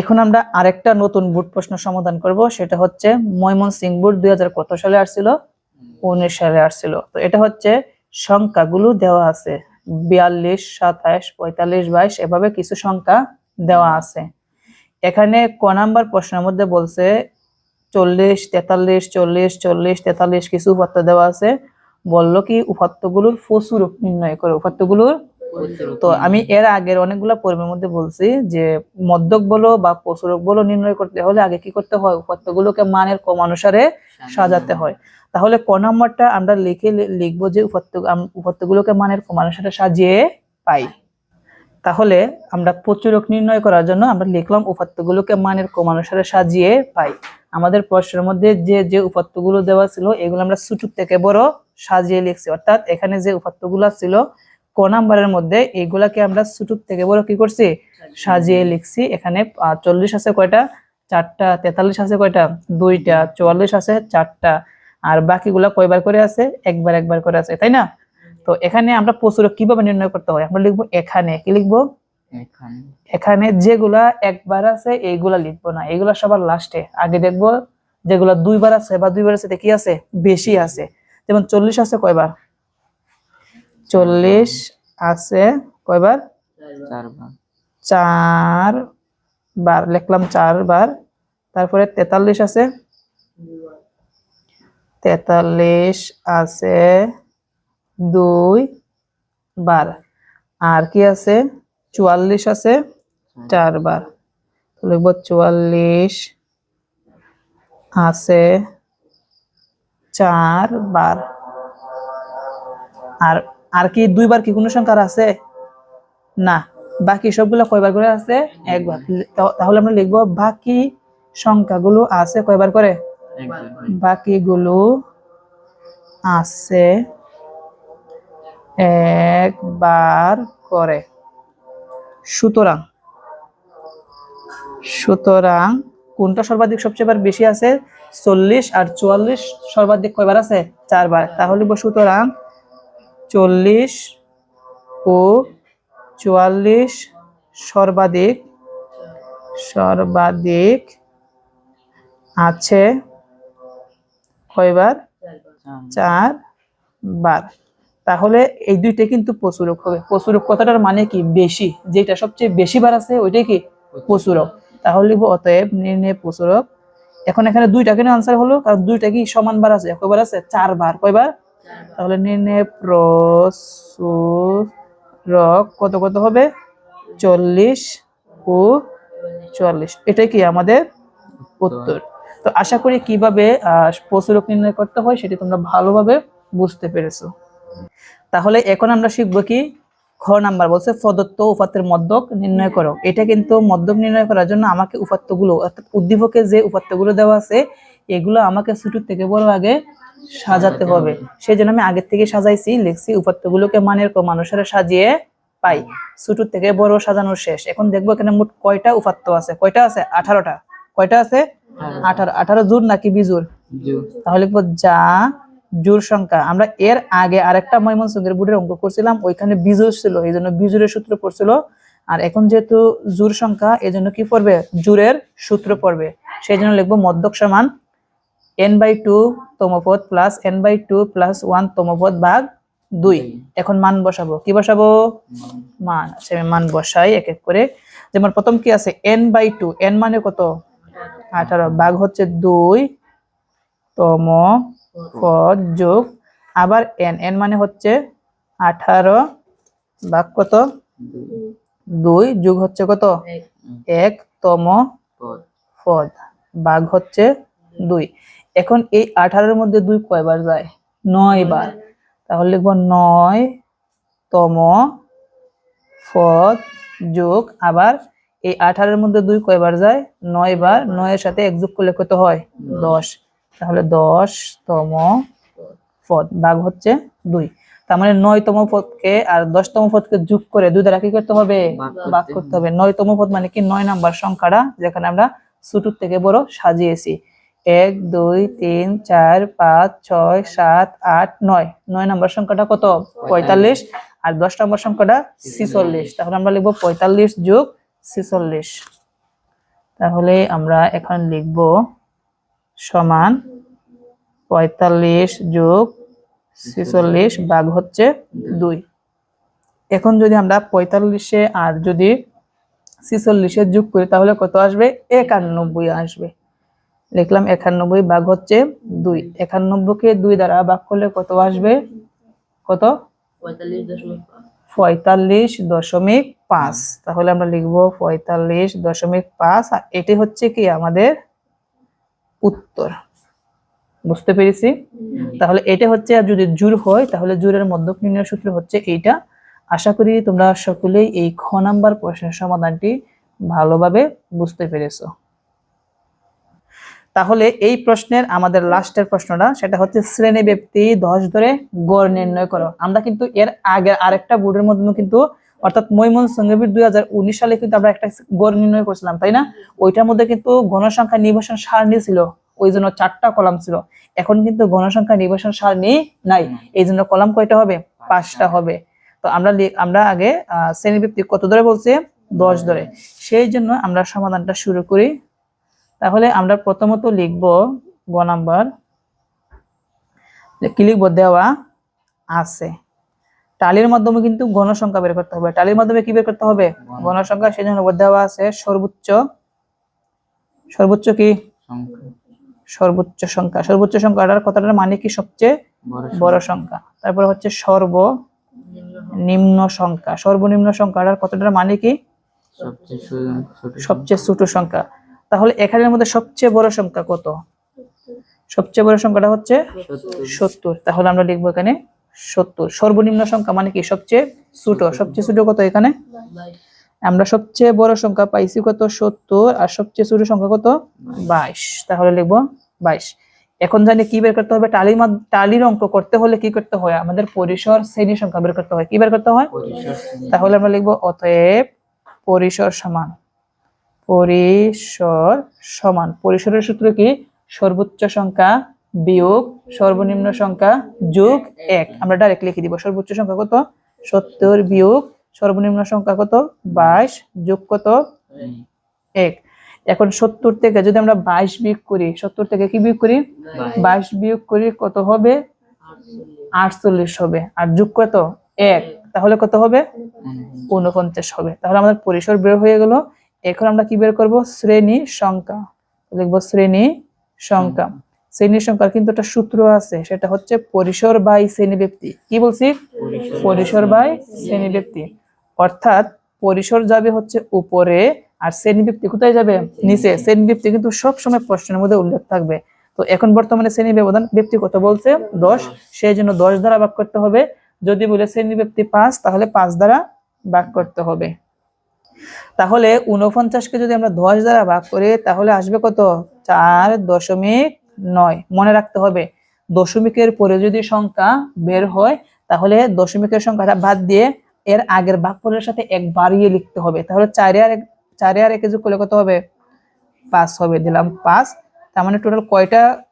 এখন আমরা আরেকটা নতুন বুট প্রশ্ন সমাধান করব, সেটা হচ্ছে ময়মন সিং বুট দুই হাজার কত সালে আসছিল? উনিশ সালে আসছিল। তো এটা হচ্ছে সংখ্যাগুলো দেওয়া আছে। বিয়াল্লিশ, সাতাশ, পঁয়তাল্লিশ, বাইশ, এভাবে কিছু সংখ্যা দেওয়া আছে। এখানে ক নাম্বার প্রশ্নের মধ্যে বলছে চল্লিশ, তেতাল্লিশ, চল্লিশ চল্লিশ, তেতাল্লিশ কিছু উপাত্ত দেওয়া আছে। বলল কি উপাত্তগুলোর ফসুরূপ নির্ণয় করে, উপাত্তগুলোর তো আমি এর আগের অনেকগুলো পরিমের মধ্যে বলছি যে মদ্যক বলো বা প্রচুরক বলো নির্ণয় করতে হলে আগে কি করতে হয়? উপাত্তগুলোকে মানের কম অনুসারে সাজাতে হয়। তাহলে ক নম্বরটা আমরা লিখে লিখব যে উপাত্ত উপাত্তগুলোকে মানের কম অনুসারে সাজিয়ে পাই। তাহলে আমরা প্রচুরক নির্ণয় করার জন্য আমরা লিখলাম উপাত্তগুলোকে মানের কম অনুসারে সাজিয়ে পাই। আমাদের প্রশ্নের মধ্যে যে যে উপাত্তগুলো দেওয়া ছিল এগুলো আমরা ছোট থেকে বড় সাজিয়ে লিখছি। অর্থাৎ এখানে যে উপাত্তগুলো ছিল ক নাম্বারের মধ্যে এইগুলাকে আমরা ছোট থেকে বড় কি করছি? সাজিয়ে লিখছি। এখানে চল্লিশ আছে কয়টা? চারটা তেতাল্লিশ আছে কয়টা? দুইটা চুয়াল্লিশ আছে চারটা। আর বাকিগুলা কয়বার করে আছে? একবার একবার করে আছে তাই না? তো এখানে আমরা প্রচুর কীভাবে নির্ণয় করতে হয়? আমরা লিখব এখানে। কি লিখব? এখানে। যেগুলা একবার আছে এইগুলা লিখব না। এইগুলা সবার লাস্টে। আগে দেখব যেগুলা দুইবার আছে বা দুইবার আছে কি আছে? বেশি আছে। যেমন চল্লিশ আছে কয়বার? চল্লিশ আছে কয়বার? চারবার। চার বার লিখলাম চার বার তারপরে তেতাল্লিশ আছে? তেতাল্লিশ আছে দুই বার। আর কি আছে? চুয়াল্লিশ আছে? চারবার। লিখব চুয়াল্লিশ আছে চার বার আর আর কি দুইবার কি কোনো সংখ্যার আছে? না। বাকি সবগুলো কয়বার করে আছে? একবার। তাহলে আমরা লিখব বাকি সংখ্যাগুলো আছে কয়বার করে? বাকিগুলো আছে একবার করে। সুতরাং সুতরাং কোনটা সর্বাধিক সবচেয়ে বার বেশি আছে? চল্লিশ আর চুয়াল্লিশ সর্বাধিক কয়বার আছে? চারবার। তাহলে সুতরাং চল্লিশ ও চুয়াল্লিশ সর্বাধিক সর্বাধিক আছে কয়বার? চার বার তাহলে এই দুইটা কিন্তু প্রচুরক হবে। প্রচুরক কথাটার মানে কি? বেশি। যেটা সবচেয়ে বেশি বার আছে ওইটাই কি? প্রচুরক। তাহলে অতএব নির্ণয় প্রচুরক। এখন এখানে দুইটা কেন আনসার হলো? কারণ দুইটা কি সমান বার আছে? কয়বার আছে? চার বার কয়বার? তাহলে নির্ণয় প্রচুরক কত কত হবে? চল্লিশ ও চুয়াল্লিশ এটাই কি আমাদের উত্তর? তো আশা করি কীভাবে আহ, প্রচুরক নির্ণয় করতে হয় সেটি তোমরা ভালোভাবে বুঝতে পেরেছ। তাহলে এখন আমরা শিখব কি? খ নাম্বার বলছে প্রদত্ত উপাত্তের মধ্যক নির্ণয় করো। এটা কিন্তু মধ্যক নির্ণয় করার জন্য আমাকে উপাত্তগুলো অর্থাৎ উদ্দীপকে যে উপাত্তগুলো দেওয়া আছে এগুলো আমাকে ছোট থেকে বড় আগে সাজাতে হবে। সেই জন্য আমি আগের থেকে সাজাইছি লিখছি উপাত্তগুলোকে মানের কম অনুসারে সাজিয়ে পাই। ছোট থেকে বড় সাজানোর শেষ। এখন দেখব এখানে মোট কয়টা উপাত্ত আছে? কয়টা আছে? আঠারোটা। কয়টা আছে? আঠারো। আঠারো। জোর নাকি বিজুর? তাহলে লিখব যা জোর সংখ্যা। আমরা এর আগে আরেকটা ময়মনসিংহের বুটের অঙ্ক করছিলাম ওইখানে বিজুর ছিল এই জন্য বিজুরের সূত্র পড়ছিল। আর এখন যেহেতু জোর সংখ্যা এই জন্য কি পড়বে? জোরের সূত্র পড়বে। সেই জন্য লিখব মধ্যক সমান N by two তমপদ plus N by two plus one তমপদ ভাগ দুই। এখন মান বসাবো। কি বসাবো? মান। আচ্ছা আমি মান বসাই এক এক করে। যেমন প্রথম কি আছে? এন বাই টু এন মানে কত? আঠারো। ভাগ হচ্ছে দুই। তম পদ যোগ আবার এন এন মানে হচ্ছে আঠারো। ভাগ কত? দুই। যোগ হচ্ছে কত? এক। তম পদ পদ। ভাগ হচ্ছে দুই। এখন এই আঠারোর মধ্যে দুই কয়বার যায়? নয় বার। তাহলে লিখব নয় তম পদ যোগ আবার এই আঠারোর মধ্যে দুই কয়বার যায়? নয় বার। নয়ের সাথে এক যোগ করলে কত হয়? দশ। তাহলে দশ তম পদ ভাগ হচ্ছে দুই। তার মানে নয়তম পদকে আর দশতম পদকে যোগ করে দুই দ্বারা কি করতে হবে? ভাগ করতে হবে। নয়তম পদ মানে কি? নয় নাম্বার সংখ্যাটা যেখানে আমরা ছোট থেকে বড় সাজিয়েছি। এক, দুই, তিন, চার, পাঁচ, ছয়, সাত, আট, নয়। নয় নম্বর সংখ্যাটা কত? পঁয়তাল্লিশ। আর দশ নম্বর সংখ্যাটা ছিচল্লিশ। তাহলে আমরা লিখব পঁয়তাল্লিশ যোগ ছিচল্লিশ। তাহলে আমরা এখন লিখব সমান পঁয়তাল্লিশ যোগ ছেচল্লিশ বাঘ হচ্ছে দুই। এখন যদি আমরা পঁয়তাল্লিশে আর যদি ছিচল্লিশে যোগ করি, তাহলে কত আসবে? একানব্বই আসবে। লিখলাম একানব্বই ভাগ হচ্ছে দুই। একানব্বইকে দুই দ্বারা ভাগ করলে কত আসবে? কত? পঁয়তাল্লিশ দশমিক পাঁচ। তাহলে আমরা লিখব পঁয়তাল্লিশ দশমিক পাঁচ। আর এটি হচ্ছে কি আমাদের উত্তর। বুঝতে পেরেছি? তাহলে এটা হচ্ছে, আর যদি জুর হয়, তাহলে জুরের মধ্যক নির্ণয় সূত্র হচ্ছে এইটা। আশা করি তোমরা সকলেই এই খ নাম্বার প্রশ্নের সমাধানটি ভালোভাবে বুঝতে পেরেছ। তাহলে এই প্রশ্নের আমাদের লাস্টের প্রশ্নটা সেটা হচ্ছে শ্রেণি ব্যক্তি দশ ধরে গড় নির্ণয় করো। আমরা কিন্তু এর আগে আরেকটা বোর্ডের মধ্যে কিন্তু অর্থাৎ মৈমন সঙ্গীবির দুই হাজার উনিশ সালে কিন্তু আমরা একটা গড় নির্ণয় করছিলাম তাই না? ওইটার মধ্যে কিন্তু গণসংখ্যা নির্বাচন সারণী ছিল ওই জন্য চারটা কলাম ছিল। এখন কিন্তু গণসংখ্যা নির্বাচন সারণী নাই এই জন্য কলাম কয়টা হবে? পাঁচটা। হবে। তো আমরা আমরা আগে আহ, শ্রেণি ব্যক্তি কত ধরে বলছে? দশ ধরে। সেই জন্য আমরা সমাধানটা শুরু করি। তাহলে আমরা প্রথমত লিখব গ নাম্বার। কি লিখব? দেওয়া আছে। টালির মাধ্যমে কিন্তু গণসংখ্যা বের করতে হবে। টালির মাধ্যমে কি বের করতে হবে? গণসংখ্যা সেই জন্য দেওয়া আছে সর্বোচ্চ। সর্বোচ্চ কি? সংখ্যা সর্বোচ্চ সংখ্যা। সর্বোচ্চ সংখ্যাটার কথাটার মানে কি সবচেয়ে বড় সংখ্যা? তারপরে হচ্ছে সর্ব নিম্ন সংখ্যা। সর্বনিম্ন সংখ্যাটার কতটার মানে কি? সবচেয়ে সবচেয়ে ছোট সংখ্যা। তাহলে এখানের মধ্যে সবচেয়ে বড় সংখ্যা কত? সবচেয়ে বড় সংখ্যাটা হচ্ছে সত্তর। তাহলে আমরা লিখব এখানে সত্তর। সর্বনিম্ন সংখ্যা মানে কি? সবচেয়ে ছোট। সবচেয়ে ছোট কত এখানে? আমরা সবচেয়ে বড় সংখ্যা পাইছি কত? সত্তর। আর সবচেয়ে ছোট সংখ্যা কত? বাইশ। তাহলে লিখব বাইশ। এখন জানি কি বের করতে হবে? টালির টালির অঙ্ক করতে হলে কি করতে হয়? আমাদের পরিসর শ্রেণি সংখ্যা বের করতে হয়। কি বের করতে হয়? তাহলে আমরা লিখব অতএব পরিসর সমান। পরিসর সমান। পরিসরের সূত্র কি? সর্বোচ্চ সংখ্যা বিয়োগ সর্বনিম্ন সংখ্যা যোগ এক। আমরা ডাইরেক্ট লিখে দিব। সর্বোচ্চ সংখ্যা কত? সত্তর বিয়োগ সর্বনিম্ন সংখ্যা কত? বাইশ যোগ কত? এক। এখন সত্তর থেকে যদি আমরা বাইশ বিয়োগ করি সত্তর থেকে কি বিয়োগ করি? বাইশ। বিয়োগ করি কত হবে? আটচল্লিশ হবে। আর যোগ কত? এক। তাহলে কত হবে? হুম, ঊনপঞ্চাশ হবে। তাহলে আমাদের পরিসর বের হয়ে গেল। এখন আমরা কি বের করব? শ্রেণি সংখ্যা। লিখব শ্রেণি সংখ্যা। শ্রেণি সংখ্যার কিন্তু একটা সূত্র আছে সেটা হচ্ছে পরিসর বাই শ্রেণি ব্যক্তি। কি বলছি? পরিসর বাই শ্রেণি ব্যক্তি। অর্থাৎ পরিসর যাবে হচ্ছে উপরে আর শ্রেণি ব্যক্তি কোথায় যাবে? নিচে। শ্রেণি ব্যক্তি কিন্তু সব সময় প্রশ্নের মধ্যে উল্লেখ থাকবে। তো এখন বর্তমানে শ্রেণি ব্যবধান ব্যক্তি কত বলছে? দশ। সেই জন্য দশ দ্বারা ভাগ করতে হবে। যদি বলে শ্রেণি ব্যক্তি পাঁচ তাহলে পাঁচ দ্বারা ভাগ করতে হবে। তাহলে উনপঞ্চাশকে যদি আমরা দশ দ্বারা ভাগ করি, তাহলে আসবে কত? চার দশমিক নয়। মনে রাখতে হবে, দশমিকের পরে যদি সংখ্যা বের হয়, তাহলে দশমিকের সংখ্যাটা বাদ দিয়ে এর আগের ভাগফলের সাথে এক বাড়িয়ে লিখতে হবে। তাহলে চারে আর এক- চারে আর একে যোগ করলে কত হবে? পাঁচ হবে। দিলাম পাঁচ। তার মানে টোটাল কয়টা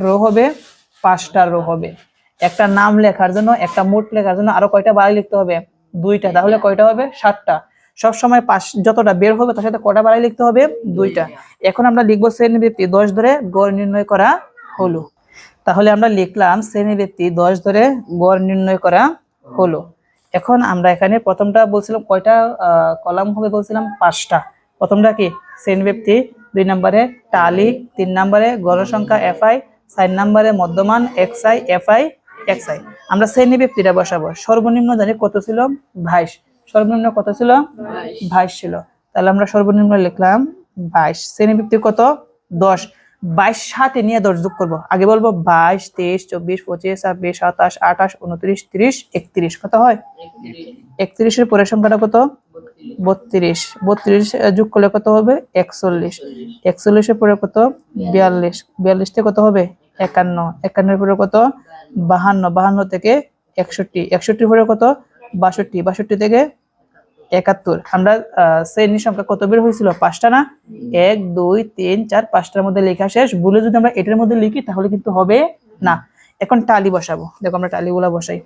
রো হবে? পাঁচটা রো হবে। একটা নাম লেখার জন্য, একটা মোট লেখার জন্য আরও কয়টা বাড়ি লিখতে হবে? দুইটা। তাহলে কয়টা হবে? সাতটা। সব সময় পাঁচ যতটা বের হবে তার সাথে কটা বাড়ি লিখতে হবে? দুইটা। এখন আমরা লিখব শ্রেণি ব্যক্তি দশ ধরে গড় নির্ণয় করা হলো। তাহলে আমরা লিখলাম শ্রেণি ব্যক্তি দশ ধরে গড় নির্ণয় করা হলো। এখন আমরা এখানে প্রথমটা বলছিলাম কয়টা কলাম হবে বলছিলাম? পাঁচটা। প্রথমটা কি? শ্রেণি ব্যক্তি দুই নম্বরে টালি তিন নম্বরে গণসংখ্যা এফআই চার নম্বরে মধ্যমান এক্সআই এফআই এক্সআই আমরা শ্রেণি ব্যক্তিটা বসাবো। সর্বনিম্ন জানি কত ছিল? বাইশ। সর্বনিম্ন কত ছিল? বাইশ। ছিল। তাহলে আমরা সর্বনিম্ন লিখলাম বাইশ। শ্রেণি ব্যক্তি কত? দশ। বাইশ সাথে নিয়ে দশ যোগ করব। আগে বলব বাইশ তেইশ চব্বিশ পঁচিশ ছাব্বিশ সাতাশ আঠাশ উনত্রিশ তিরিশ একত্রিশ। কত হয়? একত্রিশের পরের সংখ্যাটা কত? বত্রিশ। বত্রিশ। যোগ করলে কত হবে? একচল্লিশ। একচল্লিশের পরে কত? বিয়াল্লিশ। বিয়াল্লিশ। থেকে কত হবে? একান্ন। একান্নের পরে কত? বাহান্ন। বাহান্ন থেকে একষট্টি। একষট্টির পরে কত? বাষট্টি। বাষট্টি থেকে একাত্তর। আমরা আহ, শ্রেণির সংখ্যা কত বের হয়েছিল? পাঁচটা না? এক দুই তিন চার পাঁচটার মধ্যে লেখা শেষ। ভুলে যদি আমরা এটার মধ্যে লিখি তাহলে কিন্তু হবে না। এখন টালি বসাবো। দেখো আমরা টালিগুলা বসাই।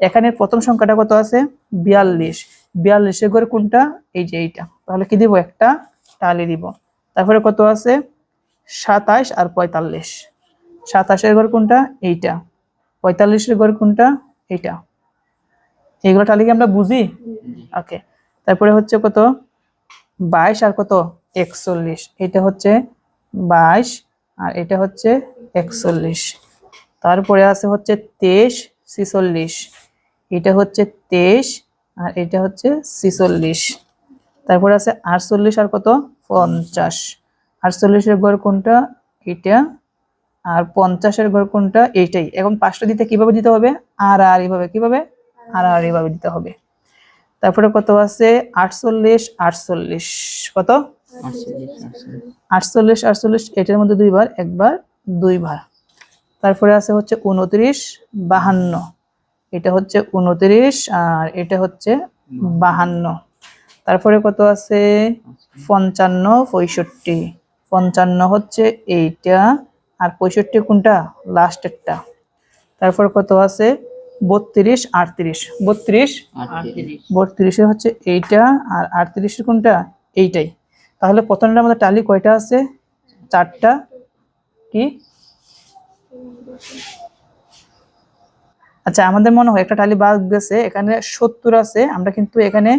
এখানে প্রথম সংখ্যাটা কত আছে? বিয়াল্লিশ। বিয়াল্লিশের ঘরে কোনটা? এই যে এইটা। তাহলে কি দিব? একটা টালি দিব। তারপরে কত আছে? সাতাশ আর পঁয়তাল্লিশ। সাতাশের ঘর কোনটা? এইটা। পঁয়তাল্লিশের ঘর কোনটা? এইটা। এইগুলো তাহলে কি আমরা বুঝি? ওকে। তারপরে হচ্ছে কত? বাইশ আর কত? একচল্লিশ। এটা হচ্ছে বাইশ আর এটা হচ্ছে একচল্লিশ। তারপরে আছে হচ্ছে তেইশ, ছিচল্লিশ। এটা হচ্ছে তেইশ আর এটা হচ্ছে ছিচল্লিশ। তারপরে আছে আটচল্লিশ আর কত? পঞ্চাশ। আটচল্লিশের ঘর কোনটা? এটা। আর পঞ্চাশের ঘর কোনটা? এইটাই। এখন পাঁচটা দিতে কীভাবে দিতে হবে? আর আর এইভাবে কীভাবে? আর আর এইভাবে দিতে হবে। তারপরে কত আছে? আটচল্লিশ আটচল্লিশ। কত? আটচল্লিশ আটচল্লিশ। এটার মধ্যে দুইবার, একবার, দুইবার। তারপরে আছে হচ্ছে উনত্রিশ, বাহান্ন। এটা হচ্ছে উনত্রিশ আর এটা হচ্ছে বাহান্ন। তারপরে কত আছে? পঞ্চান্ন, পঁয়ষট্টি। পঞ্চান্ন হচ্ছে এইটা। আর পঁয়ষট্টি কোনটা? লাস্টেরটা। তারপর কত আছে? বত্রিশ আটত্রিশ। বত্রিশ বত্রিশে হচ্ছে এইটা আর আটত্রিশের কোনটা? এইটাই। তাহলে প্রথমটার মধ্যে টালি কয়টা আছে? চারটা। কি? আচ্ছা আমাদের মনে হয় একটা টালি বাদ গেছে এখানে সত্তর আছে। আমরা কিন্তু এখানে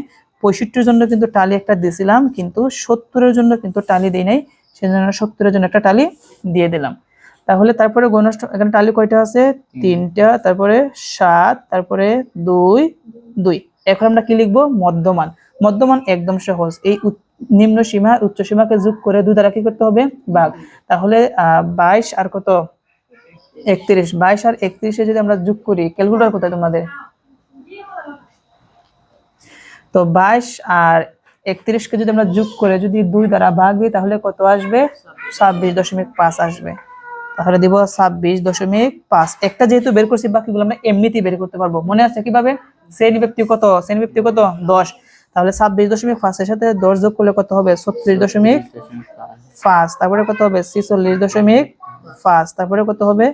পঁয়ষট্টির জন্য কিন্তু টালি একটা দিয়েছিলাম কিন্তু সত্তরের জন্য কিন্তু টালি দিই নাই। সেজন্য সত্তরের জন্য একটা টালি দিয়ে দিলাম। তাহলে তারপরে গণষ্ঠ এখানে টালি কয়টা আছে? তিনটা তারপরে সাত তারপরে দুই দুই। এখন আমরা কি লিখব? মধ্যমান। মধ্যমান একদম সহজ। এই নিম্ন সীমা উচ্চ সীমাকে যোগ করে দুই দ্বারা কি করতে হবে? ভাগ। তাহলে বাইশ আর কত? একত্রিশ। বাইশ আর একত্রিশে যদি আমরা যোগ করি ক্যালকুলেটর কোথায় তোমাদের? তো বাইশ আর একত্রিশকে যদি আমরা যোগ করে যদি দুই দ্বারা ভাগ দিই তাহলে কত আসবে? ছাব্বিশ দশমিক পাঁচ আসবে। তাহলে দিব ছাব্বিশ দশমিক পাঁচ। একটা যেহেতু বের করছি, বাকিগুলো আমরা এমনিতেই বের করতে পারব। মনে আছে কীভাবে? শ্রেণি ব্যক্তি কত? শ্রেণি ব্যক্তি কত? দশ। তাহলে ছাব্বিশ দশমিক পাঁচের সাথে দশ যোগ করলে কত হবে? ছত্রিশ দশমিক পাঁচ। তারপরে কত হবে? ছিচল্লিশ দশমিক পাঁচ। তারপরে কত হবে?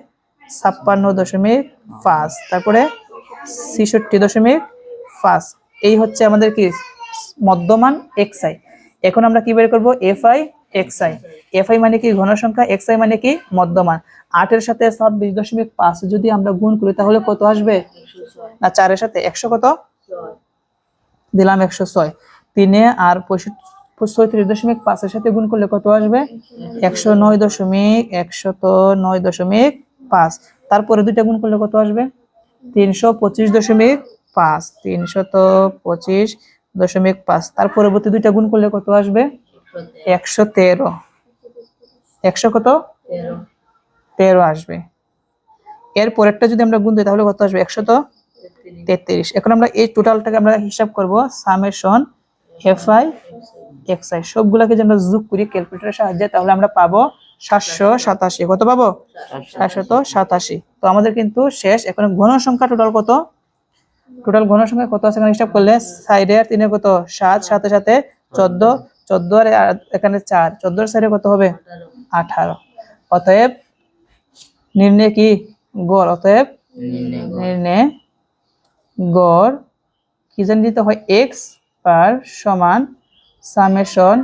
ছাপ্পান্ন দশমিক পাঁচ। তারপরে ছিষট্টি দশমিক পাঁচ। এই হচ্ছে আমাদের কি? মধ্যমান এক্স আই এখন আমরা কি বের করব? F X I F I মানে কি ঘন সংখ্যা এক্স আই মানে কি মধ্যমান। আটের সাথে ছাব্বিশ দশমিক পাঁচ যদি আমরা গুণ করি, তাহলে কত আসবে? না চারের সাথে একশো কত? দিলাম একশো ছয়। তিনে আর পঁয়ষট্টি, ছয়ত্রিশ দশমিক পাঁচের সাথে গুণ করলে কত আসবে? একশো নয় দশমিক একশত নয় দশমিক পাঁচ। তারপরে দুইটা গুণ করলে কত আসবে? তিনশো পঁচিশ দশমিক পাঁচ। তিনশত পঁচিশ দশমিক পাঁচ। তার পরবর্তী দুইটা গুণ করলে কত আসবে? একশো তেরো। একশো কত? তেরো। আসবে। এর পরেরটা যদি আমরা গুণ দিই তাহলে কত আসবে? একশত তেত্রিশ। এখন আমরা এই টোটালটাকে আমরা হিসাব করব summation F I X I সবগুলাকে যদি আমরা যোগ করি ক্যালকুলেটরের সাহায্যে তাহলে আমরা পাবো সাতশো সাতাশি। কত পাবো? সাতশত সাতাশি। তো আমাদের কিন্তু শেষ। এখন ঘন সংখ্যা টোটাল কত? টোটাল ঘন সংখ্যা কত আছে? এখানে হিসাব করলে সাইডে আর তিনে কত? সাত সাথে সাথে চোদ্দ। চোদ্দ আর এখানে চার। চোদ্দোর সাইডে কত হবে? আঠারো। অতএব নির্ণয় কি? গড়। অতএব নির্ণয় গড় কি জানি দিতে হয়? এক্স পার সমান summation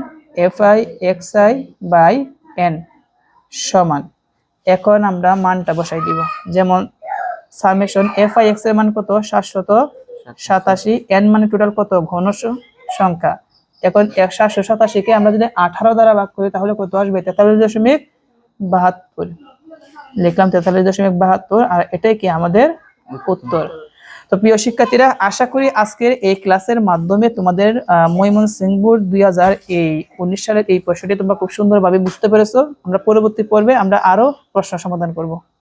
F I X I by N সমান। এখন আমরা মানটা বসাই দিব। যেমন সামেশন এফ আই এক্সের মান কত? সাতশত সাতাশি। এন মানে টোটাল কত? ঘন সংখ্যা। এখন এক সাতশো সাতাশিকে আমরা যদি আঠারো দ্বারা ভাগ করি, তাহলে কত আসবে? তেতাল্লিশ দশমিক বাহাত্তর। লিখলাম তেতাল্লিশ দশমিক বাহাত্তর, আর এটাই কি আমাদের উত্তর। তো প্রিয় শিক্ষার্থীরা, আশা করি আজকের এই ক্লাসের মাধ্যমে তোমাদের ময়মন সিংপুর দুই হাজার এই উনিশ সালের এই প্রশ্নটি তোমরা খুব সুন্দরভাবে বুঝতে পেরেছ। আমরা পরবর্তী পর্বে আমরা আরও প্রশ্ন সমাধান করব।